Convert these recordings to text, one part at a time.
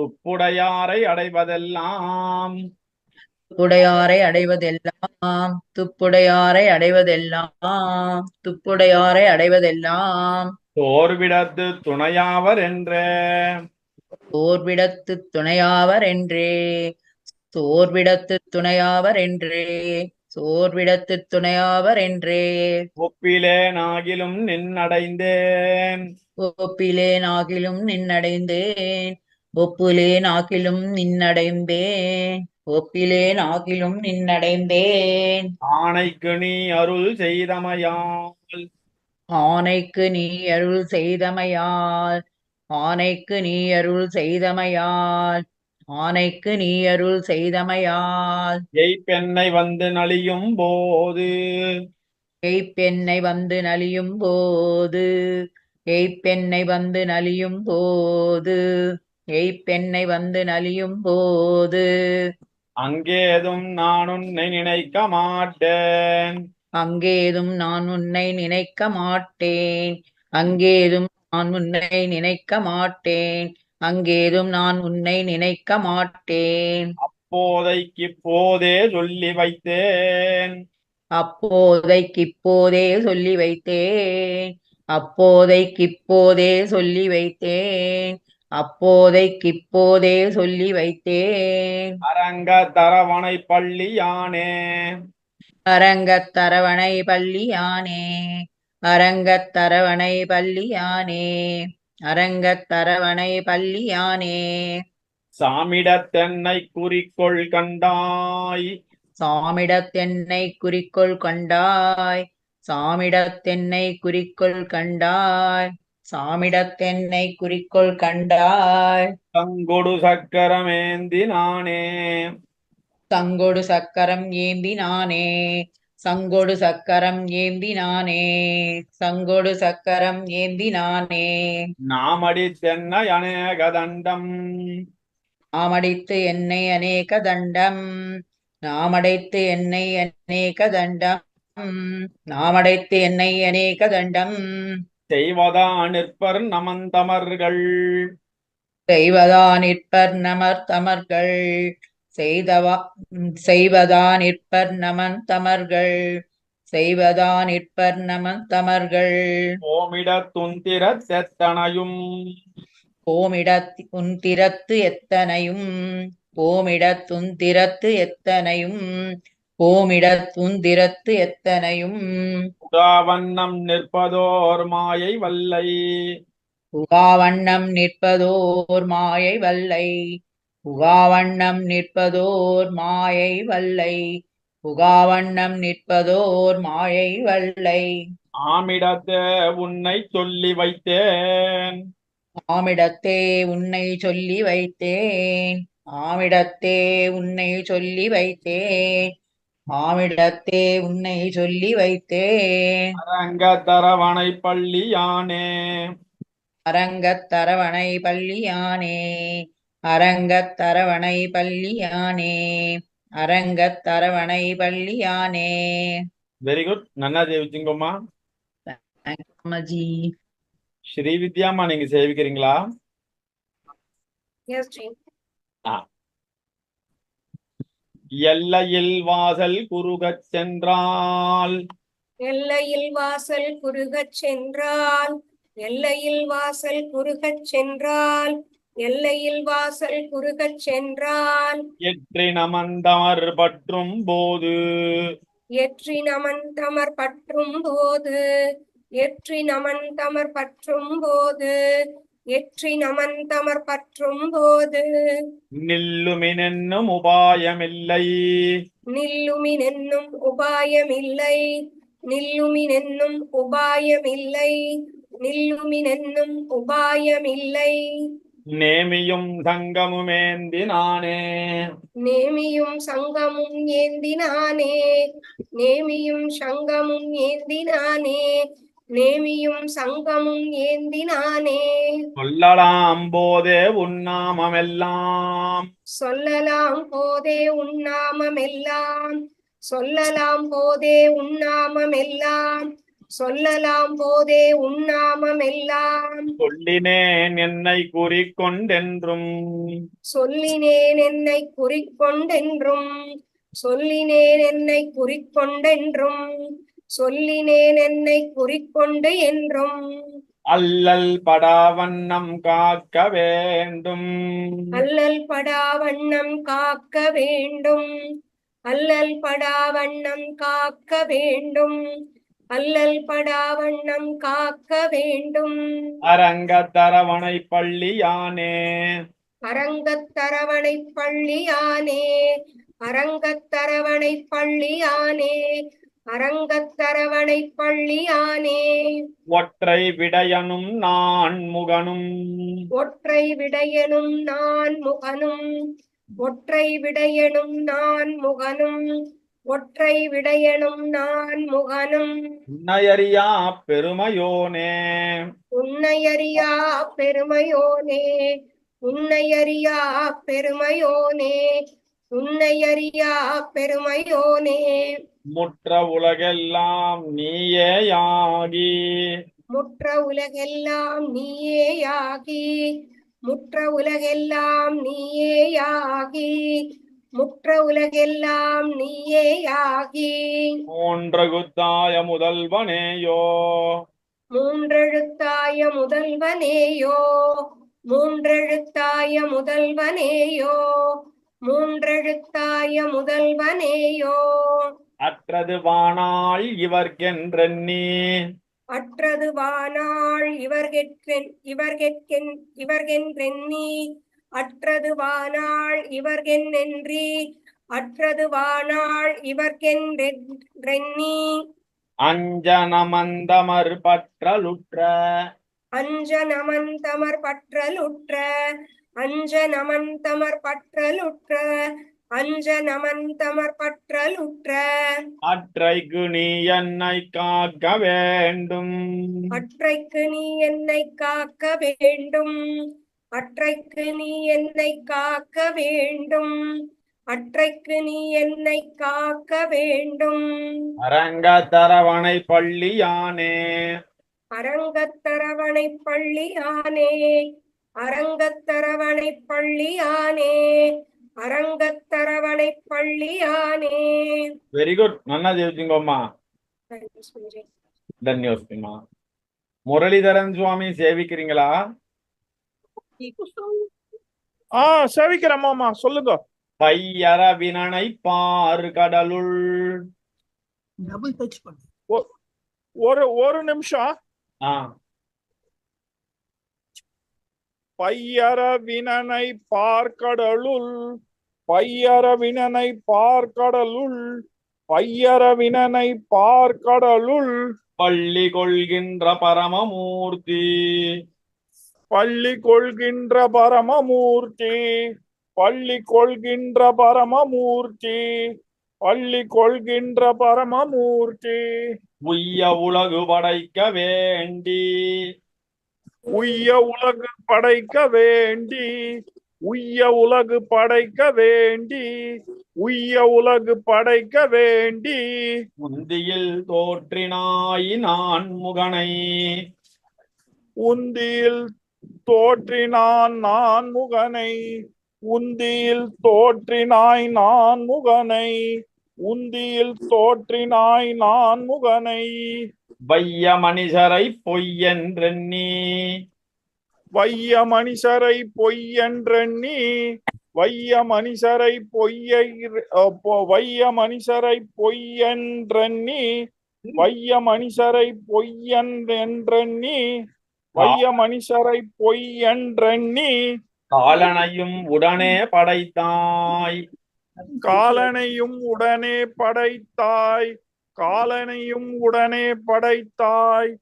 துப்புடையாரை அடைவதெல்லாம். துப்புடையாரை அடைவதெல்லாம். துப்புடையாரை அடைவதெல்லாம். துப்புடையாரை அடைவதெல்லாம். தோர்விடத்து துணையாவர் என்ற. சோர்விடத்து துணையாவர் என்றே. சோர்விடத்து துணையாவர் என்றே. சோர்விடத்து துணையாவர் என்றே. ஒப்பிலேனாகிலும் நின்னடைந்தேன் ஒப்பிலேன் ஆகிலும் நின்னடைந்தேன் ஒப்புலேன் ஆகிலும் நின்னடைந்தேன் ஒப்பிலேன் ஆகிலும் நின்னடைந்தேன் ஆணைக்கு நீ அருள் செய்தமையால். ஆனைக்கு நீ அருள் செய்தமையால். ஆனைக்கு நீ அருள் செய்தமையால். ஆனைக்கு நீ அருள் செய்தமையால். எய்ப்பெண்ணை வந்து நலியும் போது. எய்ப்பெண்ணை வந்து நலியும் போது. எய்ப்பெண்ணை வந்து நலியும் போது. எய்ப்பெண்ணை வந்து நலியும் போது அங்கேதும் நான் உன்னை நினைக்க மாட்டேன். அங்கேதும் நான் உன்னை நினைக்க மாட்டேன். அங்கேதும் நான் உன்னை நினைக்க மாட்டேன். அங்கேதும் நான் உன்னை நினைக்க மாட்டேன். அப்போதைக்கு போதே சொல்லி வைத்தேன். அப்போதைக்கிப்போதே சொல்லி வைத்தேன். அப்போதைக்கிப்போதே சொல்லி வைத்தேன். அப்போதைக்கிப்போதே சொல்லி வைத்தேன். அரங்க தரவணை பள்ளியானே. அரங்கத் தரவணை பள்ளியானே. அரங்கத் தரவணை பள்ளியானே. அரங்கத் தரவணை பள்ளியானே. சாமிடத்தென்னை குறிக்கோள் கண்டாய். சாமிடத்தென்னை குறிக்கோள் கண்டாய். சாமிடத்தென்னை குறிக்கோள் கண்டாய். சாமிடத்தென்னை குறிக்கோள் கண்டாய். தங்கொடு சக்கரமேந்தி நானே. சங்கொடு சக்கரம் ஏந்தி நானே. சங்கொடு சக்கரம் ஏந்தி நானே. சங்கொடு சக்கரம் ஏந்தி நானே. நாமடி தென்னை அநேக தண்டம். நாமடித்து என்னை அநேக தண்டம். நாமடைத்து என்னை அநேக தண்டம். நாமடைத்து என்னை அநேக தண்டம். செய்வதா நிற்பர் நமந்தமர்கள். செய்வதா நிற்பர் நமர் தமர்கள் செய்தவா செய்வதா நிற்பர் நமன் தமர்கள் செய்வதா நிற்பர் நமன் தமர்கள் ஓமிட துந்திர தெத்தனையும் ஓமிடத் உந்திரத்து எத்தனையும். ஓமிடத் துந்திரத்து எத்தனையும். ஓமிடத் துந்திரத்து எத்தனையும்? உகாவண்ணம் நிற்பதோர் மாயை வல்லை. உகாவண்ணம் நிற்பதோர் மாயை வல்லை. உகாவண்ணம் நிற்பதோர் மாயை வல்லை. உகாவண்ணம் நிற்பதோர் மாயை வல்லை. ஆமிடத்தே உன்னை சொல்லி வைத்தேன். ஆமிடத்தே உன்னை சொல்லி வைத்தேன். ஆமிடத்தே உன்னை சொல்லி வைத்தேன். ஆமிடத்தே உன்னை சொல்லி வைத்தேன். அரங்க தரவணை பள்ளியானே. அரங்கத் தரவணை பள்ளியானே. அரங்கத் தரவணை பள்ளியானே. அரங்கத் தரவணை பள்ளியானே. வெரி குட் நன்னா சேவிச்சுங்கம்மா அம்மாஜி. ஸ்ரீ வித்யாம்மா நீங்க சேவிக்கிறீங்களா? Yes, Ji. எல்லையில் வாசல் குறுகச் சென்றால். எல்லையில் வாசல் குறுகச் சென்றால். எல்லையில் வாசல் குறுகச் சென்றால். எல்லையில் வாசல் குறுகச் சென்றால். எற்றி நமந்தமர் பற்றும் போது. எற்றி நமன் தமர் பற்றும் போது. எற்றி நமன் தமர் பற்றும் போது. எற்றி நமன் தமர் பற்றும் போது. நில்லுமினென்னும் உபாயமில்லை. நில்லுமினென்னும் உபாயமில்லை. நில்லுமினென்னும் உபாயமில்லை. நில்லுமினென்னும் உபாயமில்லை. நேமியும் சங்கமுமேந்தி நானே. நேமியும் சங்கமும் ஏந்தினானே நேமியும் சங்கமும் ஏந்தினானே நேமியும் சங்கமும் ஏந்தினானே. சொல்லலாம் போதே உன்னாமமெல்லாம் சொல்லலாம் போதே உன்னாமமெல்லாம் சொல்லலாம் போதே உன்னாமமெல்லாம் சொல்லலாம் போதே உன்னாமம் எல்லாம் சொல்லினேன் என்னை குறிக்கொண்டென்றும். சொல்லினேன் என்னை குறிக்கொண்டென்றும். சொல்லினேன் என்னை குறிக்கொண்டென்றும். சொல்லினேன் என்னை குறிக்கொண்டு என்றும். அல்லல் படாவண்ணம் காக்க வேண்டும். அல்லல் படா வண்ணம் காக்க வேண்டும். அல்லல் படா வண்ணம் காக்க வேண்டும். அல்லல் படா வண்ணம் காக்க வேண்டும். அரங்க தரவணை பள்ளியானே. அரங்கத்தரவணை பள்ளியானே. அரங்கத்தரவணை பள்ளியானே. அரங்கத்தரவணை பள்ளியானே. ஒற்றை விடயனும் நான் முகனும். ஒற்றை விடையனும் நான் முகனும். ஒற்றை விடையனும் நான் முகனும். ஒற்றை விடையனும் நான் முகனும். உன்னையறியா பெருமையோனே. உன்னையறியா பெருமையோனே. உன்னையறியா பெருமையோனே. உன்னையறியா பெருமையோனே. முற்ற உலகெல்லாம் நீயேயாகி. முற்ற உலகெல்லாம் நீயேயாகி. முற்ற உலகெல்லாம் நீயேயாகி. முற்ற உலகெல்லாம் நீயேயாகி. மூன்றகுத்தாய முதல்வனேயோ. மூன்றெழுத்தாய முதல்வனேயோ. மூன்றெழுத்தாய முதல்வனேயோ. மூன்றெழுத்தாய முதல்வனேயோ. அற்றது வானாள் இவர்கென்றெண்ணி அற்றது வானாள் இவர்கெற்றென் இவர்கெற்கென் இவர்கென்றெண்ணி அற்றது வானாள் இவர்கென்றென்றி அற்றது வானாள் இவர்கென்றெண்ணி அஞ்சனமந்தமர் பற்றலுற்ற. அஞ்ச நமந்தமர் பற்றலுற்ற. அஞ்ச நமந்தமர் பற்றலுற்ற அஞ்ச நமந்தமர் பற்றலுற்ற அற்றைக்கு நீ என்னை காக்க வேண்டும். அற்றைக்கு நீ என்னை காக்க வேண்டும். அற்றைக்கு நீ என்னை காக்க வேண்டும். அற்றைக்கு நீ என்னை காக்க வேண்டும். அரங்க தரவணை பள்ளியானே. அரங்கத்தரவணை பள்ளியானே. அரங்கத்தரவணை பள்ளியானே அரங்கத்தரவணை பள்ளியானே. வெரி குட் நல்லா ஜெயிச்சிங்கோம்மா. தன்யோஸ்மிமா முரளிதரன் சுவாமி சேவிக்கிறீங்களா? ஆ சேவிக்கிறேம்மாமா சொல்லுங்க. பையர வினனை பார் கடலுள். டபுள் டச் பண்ணு. ஒரு ஒரு நிமிஷம். ஆ. பையர வினனை பார்க்கடலுள் பையர வினனை பார்க்கடலுள் பையர வினனை பார்க்கடலுள். பள்ளி கொள்கின்ற பரமமூர்த்தி. பள்ளி கொள்கின்ற பரமமூர்த்தி பள்ளி கொள்கின்ற பரமமூர்த்தி பள்ளி கொள்கின்ற பரமமூர்த்தி. உய்ய உலகு படைக்க வேண்டி. உய்ய உலகு படைக்க வேண்டி உய்ய உலகு படைக்க வேண்டி உய்ய உலகு படைக்க வேண்டி. முந்தியில் தோற்றினாய் நான் முகனை. உந்தியில் தோற்றினான் நான் முகனை. உந்தியில் தோற்றினாய் நான் முகனை. உந்தியில் தோற்றினாய் நான் முகனை. வைய மனிதரை பொய்யென்றெண்ணி வைய மனுஷரை பொய்யென்றெண்ணி வைய மனுஷரை பொய்யை வைய மனுஷரை பொய்யென்றெண்ணி வைய மனுஷரை பொய்யென்றெண்ணி வைய மனுஷரை பொய்யென்றெண்ணி காலனையும் உடனே படைத்தாய். காலனையும் உடனே படைத்தாய் காலனையும் உடனே படைத்தாய்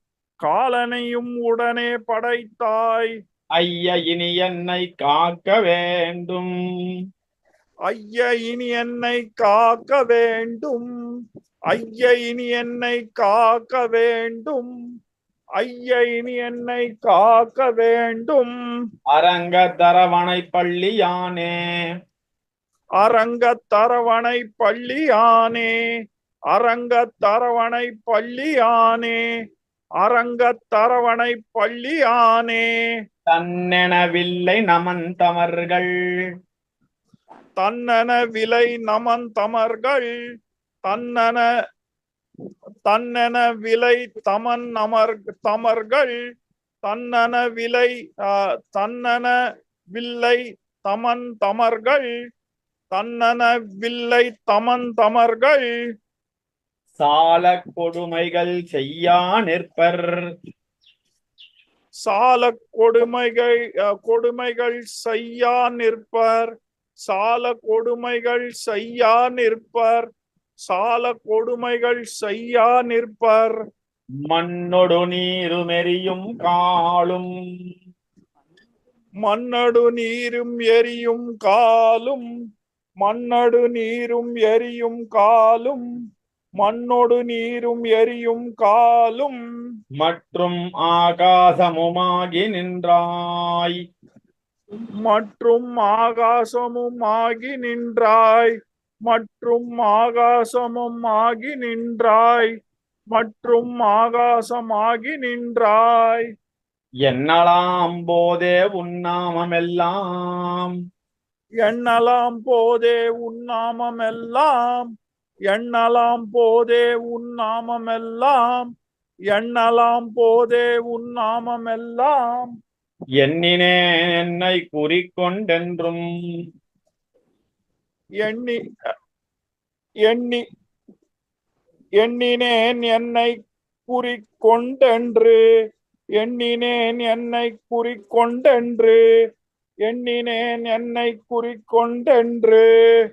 காலனையும் உடனே படைத்தாய். ஐய இனி என்னை காக்க வேண்டும். ஐய இனி என்னை காக்க வேண்டும். ஐய இனி என்னை காக்க வேண்டும். ஐய இனி என்னை காக்க வேண்டும். அரங்க தரவணை பள்ளியானே அரங்க தரவணை பள்ளியானே அரங்கத்தரவணை பள்ளியானே அரங்கத்தரவணை பள்ளியானே. தன்னெனவில்லை நமந்தமர்கள் தன்னன விலை நமந்தமர்கள் தன்னன தன்னன விலை தமன் அமர் தமர்கள். தன்னன விலை தன்னன வில்லை தமன் தமர்கள். தன்னன வில்லை தமன் தமர்கள். சால கொடுமைகள் செய்யா நிற்பர். சால கொடுமைகள் கொடுமைகள் செய்யா நிற்பர். சால கொடுமைகள் செய்யா நிற்பர். சால கொடுமைகள் செய்யா நிற்பர். மண்ணொடு நீருமெரியும் காலும். மண்ணடு நீரும் எரியும் காலும். மண்ணடு நீரும் எரியும் காலும் மண்ணொடு நீரும் எரியும் காலும். மற்றும் ஆகாசமுமாகி நின்றாய். மற்றும் ஆகாசமும் ஆகி நின்றாய். மற்றும் ஆகாசமும் ஆகி நின்றாய். மற்றும் ஆகாசமாகி நின்றாய். என்னலாம் போதே உன்னாமமெல்லாம் எண்ணலாம் போதே உன்னாமமெல்லாம் எண்ணலாம் போதே உன்னாமமெல்லாம் எண்ணலாம் போதே உன்னாமமெல்லாம் எண்ணினேன் என்னை குறிக்கொண்டென்றும். எண்ணி எண்ணி எண்ணினேன் என்னை குறிக்கொண்டென்று. எண்ணினேன் என்னை குறிக்கொண்டென்று. எண்ணினேன் என்னை குறிக்கொண்டென்று.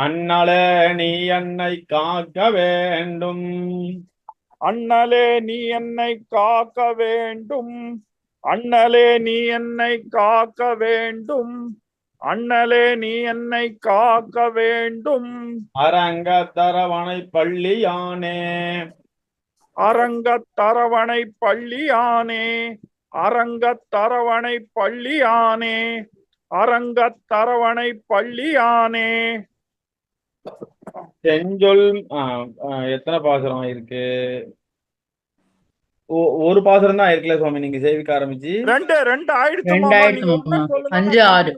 அண்ணலே நீ என்னை காக்க வேண்டும். அண்ணலே நீ என்னை காக்க வேண்டும். அண்ணலே நீ என்னை காக்க வேண்டும். அண்ணலே நீ என்னை காக்க வேண்டும். அரங்க தரவணை பள்ளியானே. அரங்கத் தரவணை பள்ளியானே. அரங்கத் தரவணை பள்ளியானே அரங்கத் தரவணை பள்ளியானே. செஞ்சொல் எத்தனை பாசுரம் இருக்கு? ஒரு பாசுரம் தான் இருக்குல்ல சுவாமி நீங்க சேவிக்க ஆரம்பிச்சு? ரெண்டு ரெண்டு ஆயிடுச்சு அஞ்சு, ஆறு.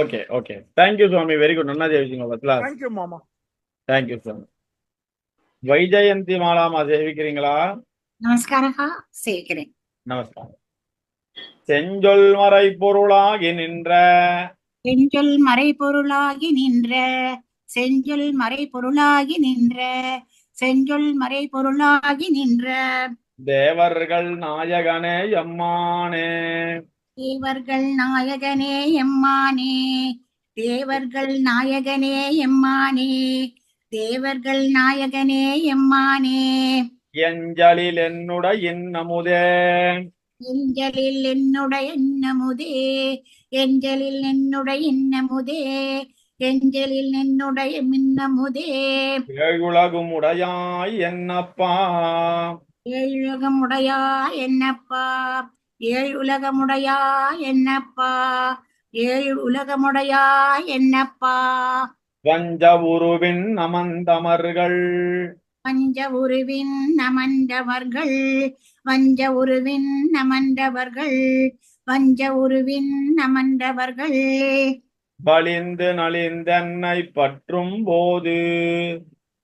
Okay okay. தேங்க்யூ சுவாமி. வெரி குட் நன்னா சேவிச்சிங்க பத்லா தேங்க்யூ மாமா. தேங்க்யூ சுவாமி வைஜெயந்தி மாலாமா சேவிக்கிறீங்களா நமஸ்காரः சேவிக்கிறேன் நமஸ்காரம். செஞ்சொல் மறை பொருளாகி நின்ற. செஞ்சொல் மறைபொருளாகி நின்ற. செஞ்சொல் மறைபொருளாகி நின்ற. செஞ்சொல் மறைபொருளாகி நின்ற. தேவர்கள் நாயகனே எம்மானே. தேவர்கள் நாயகனே எம்மானே. தேவர்கள் நாயகனே எம்மானே. தேவர்கள் நாயகனே எம்மானே. எஞ்சலில் என்னுட இன்னமுதே. எஞ்சலில் என்னுடைய எண்ணமுதே எஞ்சலில் என்னுடைய எண்ணமுதே எஞ்சலில் என்னுடைய மின்னமுதே. ஏழுலகும் உடையாய் என்னப்பா? ஏழுலகமுடையா என்னப்பா? ஏழு உலகமுடையா என்னப்பா? ஏழு உலகமுடையா என்னப்பா? வஞ்ச உருவின் நமந்தமர்கள் பஞ்ச உருவின் நமண்டவர்கள் வஞ்ச உருவின் நமண்டவர்கள் வஞ்ச உருவின் நமண்டவர்கள். வலிந்து நலிந்தென்னை பற்றும் போது.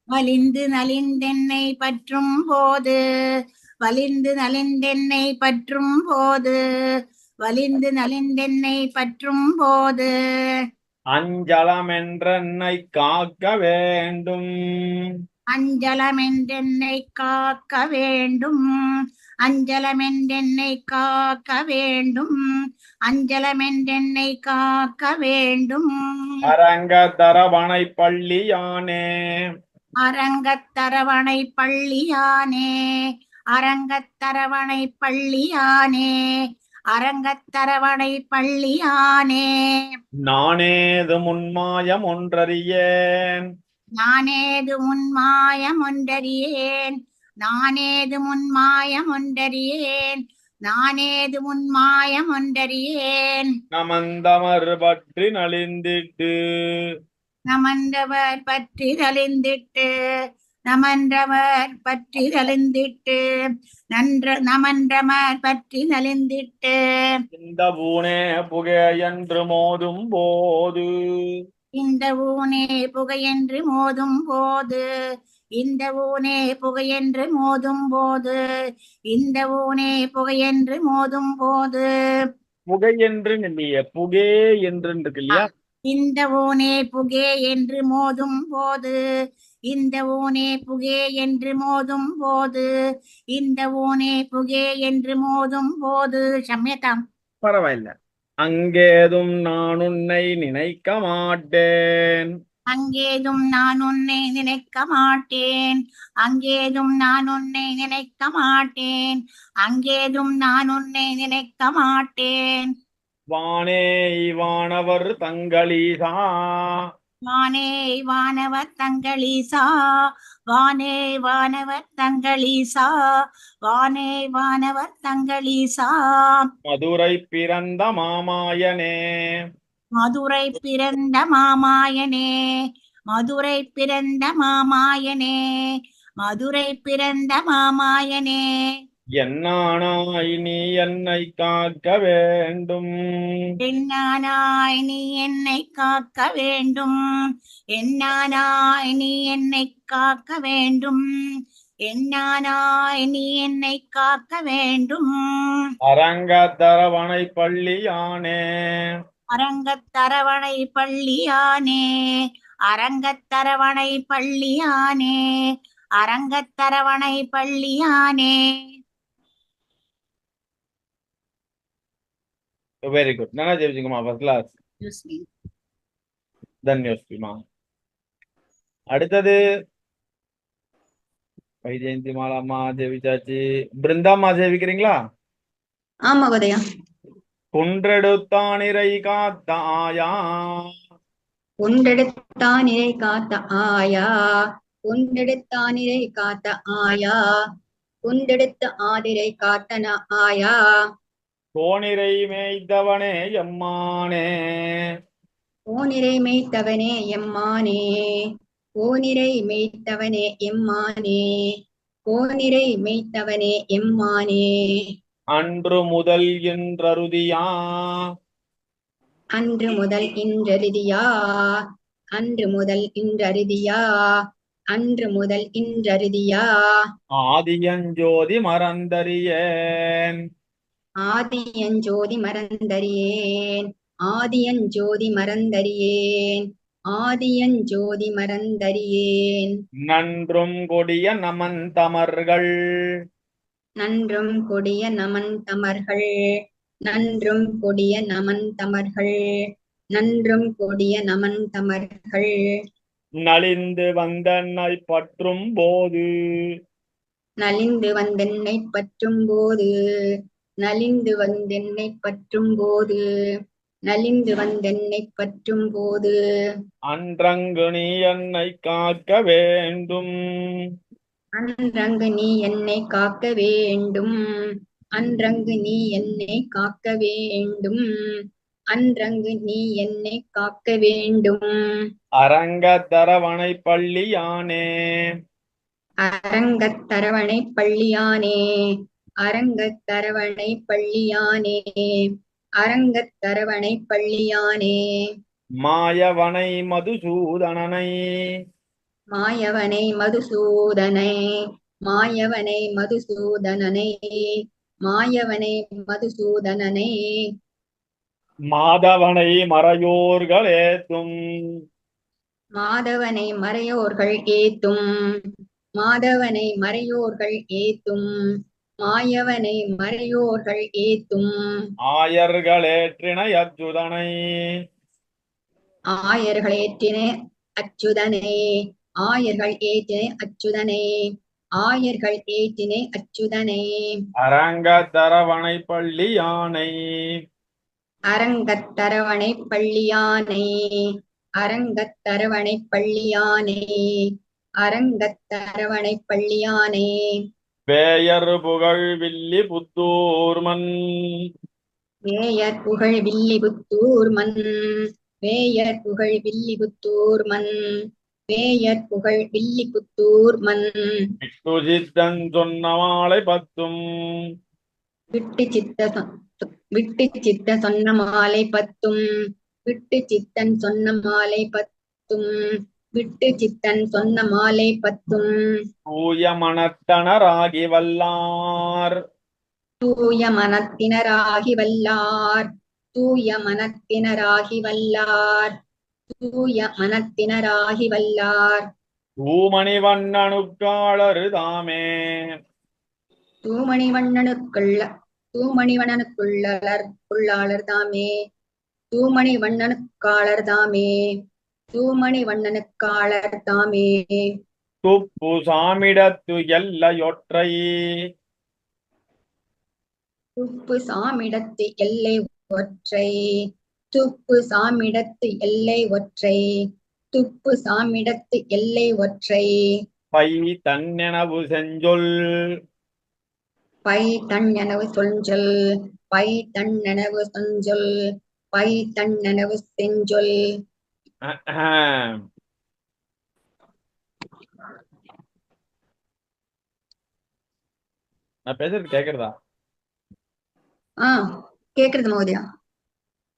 வலிந்து நலிந்தென்னை பற்றும் போது. வலிந்து நலிந்தென்னை பற்றும் போது. வலிந்து நலிந்தென்னை பற்றும் போது. அஞ்சலமென்றென்னை காக்க வேண்டும். அஞ்சலமென்றென்னை காக்க வேண்டும். அஞ்சலமென்றென்னை காக்க வேண்டும். அஞ்சலமென்றென்னை காக்க வேண்டும். அரங்க தரவணை பள்ளியானே. அரங்கத்தரவணை பள்ளியானே. அரங்கத்தரவணை பள்ளியானே. அரங்கத்தரவணை பள்ளியானே. நானேது முன்மாயம் ஒன்றறியேன். நானேது முன்மாயம் ஒன்றறியேன். நானேது முன்மாயம் ஒன்றறியேன். நானேது முன்மாயம் ஒன்றறியேன். நமந்தமர் பற்றி நலிந்திட்டு. நமந்தவர் பற்றி நலிந்திட்டு. நமன்றவர் பற்றி நலிந்திட்டு. நன்ற நமன்றமர் பற்றி நலிந்திட்டு. இந்த பூனே புகை என்று மோதும் போது. இந்த ஊனே புகையென்று மோதும் போது இந்த ஊனே புகையென்று மோதும் போது இந்த ஊனே புகையென்று மோதும் போது. புகை என்று புகே என்று இருக்கு இல்லையா இந்த ஊனே புகே என்று மோதும் போது இந்த ஊனே புகே என்று மோதும் போது இந்த ஊனே புகே என்று மோதும் போது. சமயதாம் பரவாயில்ல. அங்கேதும் நான் உன்னை நினைக்க மாட்டேன். அங்கேதும் நான் உன்னை நினைக்க மாட்டேன். அங்கேதும் நான் உன்னை நினைக்க மாட்டேன். அங்கேதும் நான் உன்னை நினைக்க மாட்டேன். வானே வானவர் தங்களீசா. வானே வானவர் தங்களீசா வானே வானவர் தங்களீசா வானே வானவர் தங்களீசா. மதுரை பிறந்த மாமாயனே. மதுரை பிறந்த மாமாயனே மதுரை பிறந்த மாமாயனே மதுரை பிறந்த மாமாயனே. என்னானாய் நீ என்னை காக்க வேண்டும்? என்னானாய் நீ என்னை காக்க வேண்டும்? என்னானாய் நீ என்னை காக்க வேண்டும்? என்னானாய் நீ என்னை காக்க வேண்டும்? அரங்க தரவணை பள்ளியானே. அரங்கத்தரவணை பள்ளியானே. அரங்கத்தரவணை பள்ளியானே. அரங்கத்தரவணை பள்ளியானே. வெரி குட் நல்லா ஜெயிச்சுங்கம்மா ஃபர்ஸ்ட் கிளாஸ். தன்யோஸ்திமா அடுத்தது வைஜெயந்தி மாலாம்மா ஜெயிச்சாச்சு பிருந்தாம்மா ஜெயிக்கிறீங்களா ஆமா உதயா குன்றெடுத்தானிரை காத்த ஆயா. உண்டெடுத்தானிரை காத்த ஆயா. உண்டெடுத்தானிரை காத்த ஆயா. உண்டெடுத்த ஆதிரை காத்தன ஆயா. கோணிரை மேய்த்தவனே எம்மானே. ஓனிரை மேய்த்தவனே எம்மானே. ஓனிரை மேய்த்தவனே எம்மானே. ஓனிரை மேய்த்தவனே எம்மானே. அன்று முதல் என்றருதியா அன்று முதல் இன்றருதியா. அன்று முதல் இன்றருதியா. அன்று முதல் இன்றருதியா. ஆதியஞ்சோதி மறந்தறியேன். ஆதியஞ்சோதி மறந்தறியேன். ஆதியஞ்சோதி மறந்தறியேன். ஆதியஞ்சோதி மறந்தறியேன். நன்றும் கொடிய நமந்தமர்கள் நன்றும் கொடிய நமன் தமர்கள். நன்றும் கொடிய நமன் தமர்கள். நன்றும் கொடிய நமன் தமர்கள். நலிந்து வந்தன்னை பற்றும் போது. நலிந்து வந்தென்னை பற்றும் போது. நலிந்து வந்தென்னை பற்றும் போது நலிந்து வந்தென்னை பற்றும் போது அன்றங்கு நீ என்னை காக்க வேண்டும். அன்றங்கு நீ என்னை காக்க வேண்டும். அன்றங்கு நீ என்னை காக்க வேண்டும். அன்றங்கு நீ என்னை காக்க வேண்டும். அரங்க தரவணை பள்ளியானே. அரங்கத்தரவணை பள்ளியானே. அரங்கத்தரவணை பள்ளியானே அரங்கத்தரவணை பள்ளியானே. மாயவனை மதுசூதனனை. மாயவனை மதுசூதனை மாயவனை மதுசூதனனை மாயவனை மதுசூதனனை. மாதவனை மறையோர்களேத்தும் மாதவனை மறையோர்கள் ஏத்தும். மாதவனை மறையோர்கள் ஏத்தும். மாயவனை மறையோர்கள் ஏத்தும். ஆயர்களேற்றின அச்சுதனை. ஆயர்கள் ஏற்றின அச்சுதனை. ஆயர்கள் ஏற்றின அச்சுதனை. ஆயர்கள் ஏற்றின அச்சுதனை. அரங்க தரவணை பள்ளியானை அரங்கத்தரவணை பள்ளியானை அரங்கத்தரவணை பள்ளியானை அரங்கத்தரவணை பள்ளியானை வேயர் புகழ் வில்லி புத்தூர்மன். வேயர் புகழ் வில்லிபுத்தூர் மண் வேயர் புகழ் வில்லிபுத்தூர் மண் பேயர் புகழ் வில்லிபுத்தூர் மண் விட்டு சித்தன் சொன்ன மாலை பத்தும். விட்டு சித்த விட்டு சித்த சொன்ன மாலை பத்தும். விட்டு சித்தன் சொன்ன மாலை பத்தும். விட்டு சித்தன் சொன்ன மாலை பத்தும். தூய மனத்தனராகி வல்லார் தூய மனத்தினராகி வல்லார் தூய மனத்தினராகி வல்லார் தூய மனத்தினராகி வல்லார் தூமணி வண்ணனுக்காளரு தாமே தூமணி வண்ணனுக்குள்ள தூமணி வண்ணனுக்குள்ளர் உள்ளாளர் தாமே தூமணி வண்ணனுக்காளர் தாமே தூமணி வண்ணனுக்காளர் தாமே. துப்பு சாமிடத்து எல்லையொற்றை. துப்பு சாமிடத்து எல்லை ஒற்றை துப்பு சாமிடத்து எல்லை ஒற்றை துப்பு சாமிடத்து எல்லை ஒற்றை பை தன்னெனவு செஞ்சொல். பை தன்னனவு சொஞ்சொல். பை தன்னனவு சொஞ்சொல். பை தன்னனவு செஞ்சொல். நான் பேசுறது கேக்குறதா? ஆ கேக்குறது மோதியா?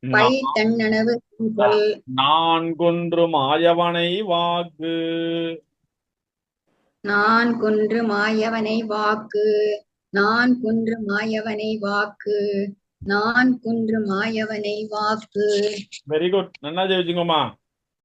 பை நான் தன்னனவு செஞ்சொல் நான் கொன்று மாயவனை வாக்கு. நான் கொன்று மாயவனை வாக்கு. நான் கொன்று மாயவனை வாக்கு. நான் கொன்று மாயவனை வாக்கு. வெரி குட் நல்லா ஜெயிச்சுங்கம்மா